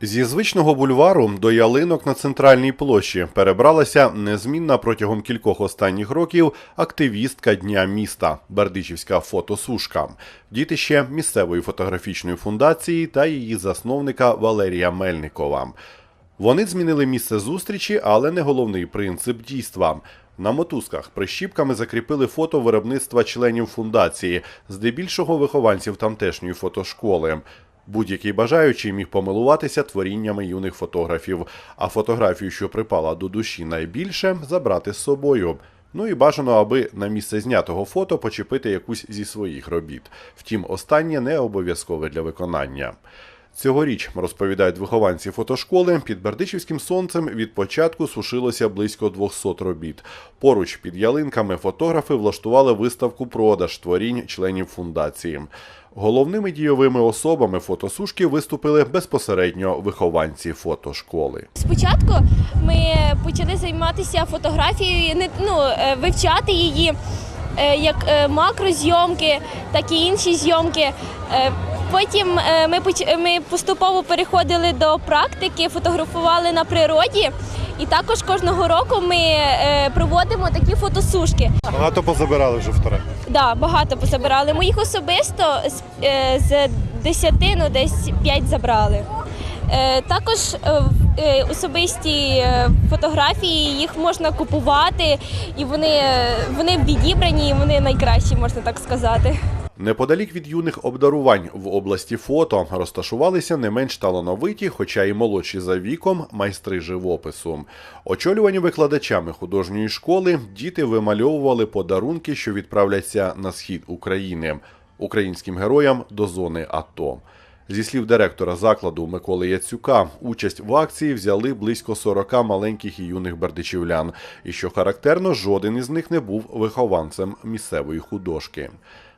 Зі звичного бульвару до ялинок на центральній площі перебралася незмінна протягом кількох останніх років активістка Дня міста Бердичівська фотосушка, дітище місцевої фотографічної фундації та її засновника Валерія Мельникова. Вони змінили місце зустрічі, але не головний принцип дійства. На мотузках прищіпками закріпили фото виробництва членів фундації, здебільшого вихованців тамтешньої фотошколи. Будь-який бажаючий міг помилуватися творіннями юних фотографів, а фотографію, що припала до душі найбільше, забрати з собою. Ну і бажано, аби на місце знятого фото почепити якусь зі своїх робіт. Втім, останнє не обов'язкове для виконання. Цьогоріч, розповідають вихованці фотошколи, під Бердичівським сонцем від початку сушилося близько 200 робіт. Поруч під ялинками фотографи влаштували виставку продаж творінь членів фундації. Головними дійовими особами фотосушки виступили безпосередньо вихованці фотошколи. Спочатку ми почали займатися фотографією, ну е, вивчати її е, як е, макрозйомки, так і інші зйомки. Потім е, ми ми поступово переходили до практики, фотографували на природі. І також кожного року ми е, проводимо такі фотосушки. Багато позабирали вже вторе. Да, багато позабирали. Моїх особисто з, е, з 10, ну десь 5 забрали. Також особисті фотографії їх можна купувати, і вони, вони відібрані, і вони найкращі, можна так сказати. Неподалік від юних обдарувань в області фото розташувалися не менш талановиті, хоча й молодші за віком, майстри живопису. Очолювані викладачами художньої школи, діти вимальовували подарунки, що відправляться на схід України українським героям до зони АТО. Зі слів директора закладу Миколи Яцюка, участь в акції взяли близько 40 маленьких і юних бердичівлян. І що характерно, жоден із них не був вихованцем місцевої художки.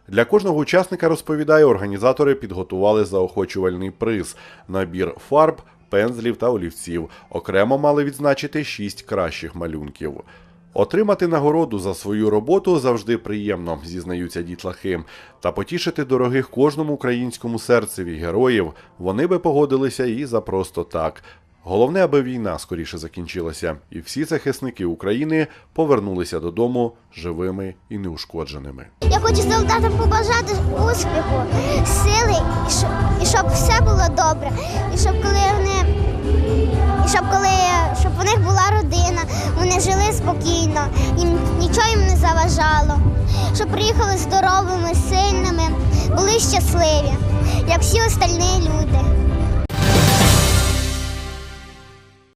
Для кожного учасника розповідає, організатори підготували заохочувальний приз: набір фарб, пензлів та олівців. Окремо мали відзначити шість кращих малюнків. Отримати нагороду за свою роботу завжди приємно, зізнаються дітлахи. Та потішити дорогих кожному українському серцеві героїв вони би погодилися і за просто так. Головне, аби війна скоріше закінчилася, і всі захисники України повернулися додому живими і неушкодженими. Я хочу солдатам побажати успіху, сили, і щоб, все було добре. І щоб коли вони, і щоб коли щоб у них була родина, вони жили спокійно, їм нічого їм не заважало. Щоб приїхали здоровими, сильними, були щасливі, як всі остальні люди.